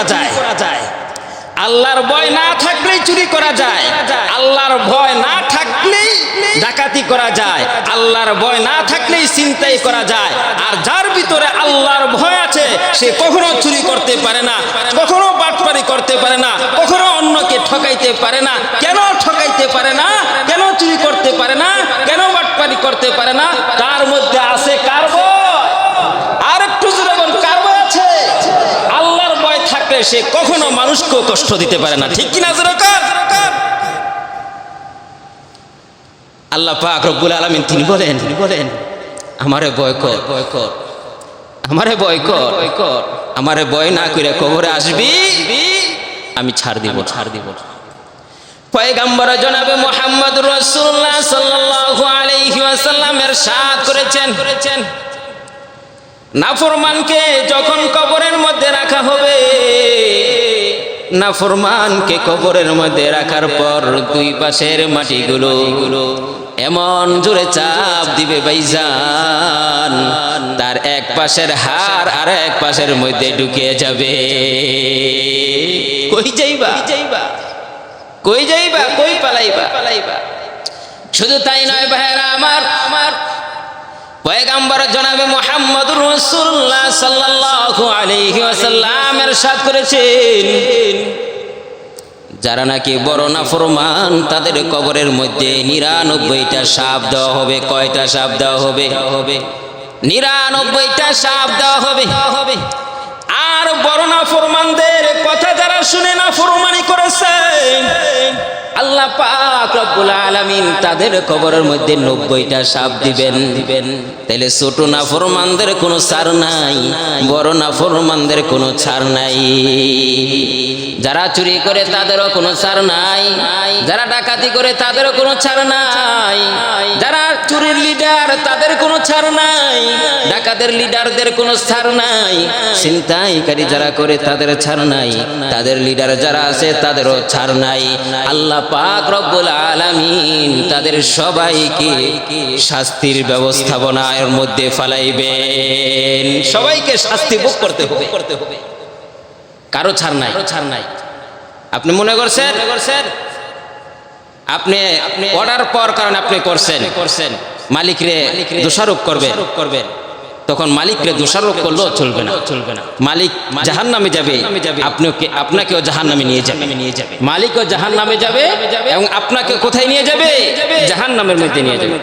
করা যায়। আল্লাহর ভয় না থাকলেই চুরি করা যায়। আল্লাহর ভয় না থাকলেই ডাকাতি করা যায়। আল্লাহর ভয় না থাকলেই চিন্তাই করা যায়। আর যার ভিতরে আল্লাহর ভয় আছে, সে কখনো চুরি করতে পারে না, কখনো বাটপারি করতে পারে না, কখনো অন্যকে ঠকাইতে পারে না। কেন ঠকাইতে পারে না? কেন চুরি করতে পারে না? কেন বাটপারি করতে পারে না? তার মধ্যে আছে কার ভয় আর একটু জোরে বল, কার ভয় আছে আল্লাহর ভয় থাকলে সে কখনো মানুষকেও কষ্ট দিতে পারে না। ঠিক কিনা আল্লাহ পাক রব্বুল আলামিন তিনি বলেন তিনি বলেন, আমারে ভয় কর। ভয় কর আমারে ভয় কর। ভয় কর আমারে ভয় না করে কবরে আসবি, আমি ছাড় দিব ছাড় দিব পয়গাম্বর জনাবে মোহাম্মদ রাসূলুল্লাহ সাল্লাল্লাহু আলাইহি ওয়াসাল্লামের সাথ করেছেন। করেছেন নাফরমানকে যখন হবে নাফরমানকে কবরের মধ্যে রাখার পর দুই পাশের মাটিগুলো এমন জোরে চাপ দিবে ভাইজান তার এক পাশের হার আর এক পাশের মধ্যে ঢুকে যাবে। কই যাইবা? যাইবা কই যাইবা? কই পালাইবা? পালাইবা শুধু তাই নয় ভাইরা আমার আমার পয়গাম্বর জনাবে মোহাম্মদ রসুল্লাহ সাল্লাল্লাহু আলাইহি ওয়াসাল্লাম এরশাদ করেছেন। যারা নাকি বড় না ফরমান তাদের কবরের মধ্যে নিরানব্বইটা সাপ দেওয়া হবে। কয়টা সাপ দেওয়া হবে? হবে নিরানব্বইটা সাপ দেওয়া হবে। হবে আর বড় না ফরমানদের কথা যারা শুনে না ফরমানি করেছে রব্বুল আলামিন তাদের কবরের মধ্যে নব্বইটা সাপ দিবেন। দিবেন তাহলে ছোট না ফরমানদের কোনো ছাড় নাই, বড় না ফরমানদের কোনো ছাড় নাই। যারা চুরি করে তাদেরও কোনো ছাড় নাই, যারা ডাকাতি করে তাদেরও কোনো ছাড় নাই, যারা চুরির লিডার তাদের কোনো ছাড় নাই, ডাকাতের লিডারদের কোনো ছাড় নাই, ছিনতাইকারী যারা করে তাদের ছাড় নাই, তাদের লিডার যারা আছে তাদেরও ছাড় নাই। আল্লাহ পাক রব্বুল আলামিন তাদের সবাইকে শাস্তির ব্যবস্থাপনার মধ্যে ফালাইবেন। সবাইকে শাস্তি ভোগ করতে হবে। করতে হবে কারও ছাড় নাই। ছাড় নাই আপনি মনে করছেন? করছেন আপনি অর্ডার পাওয়ার কারণে আপনি করছেন। করছেন মালিকরে দোষারোপ করবেন করবেন। তখন মালিককে দোষারোপ করলেও চলবে না। চলবে না মালিক জাহান নামে যাবে, আপনাকে আপনাকেও জাহান নামে নিয়ে যাবে। নিয়ে যাবে মালিকও জাহান নামে যাবে এবং আপনাকে কোথায় নিয়ে যাবে? জাহান নামের মধ্যে নিয়ে যাবে।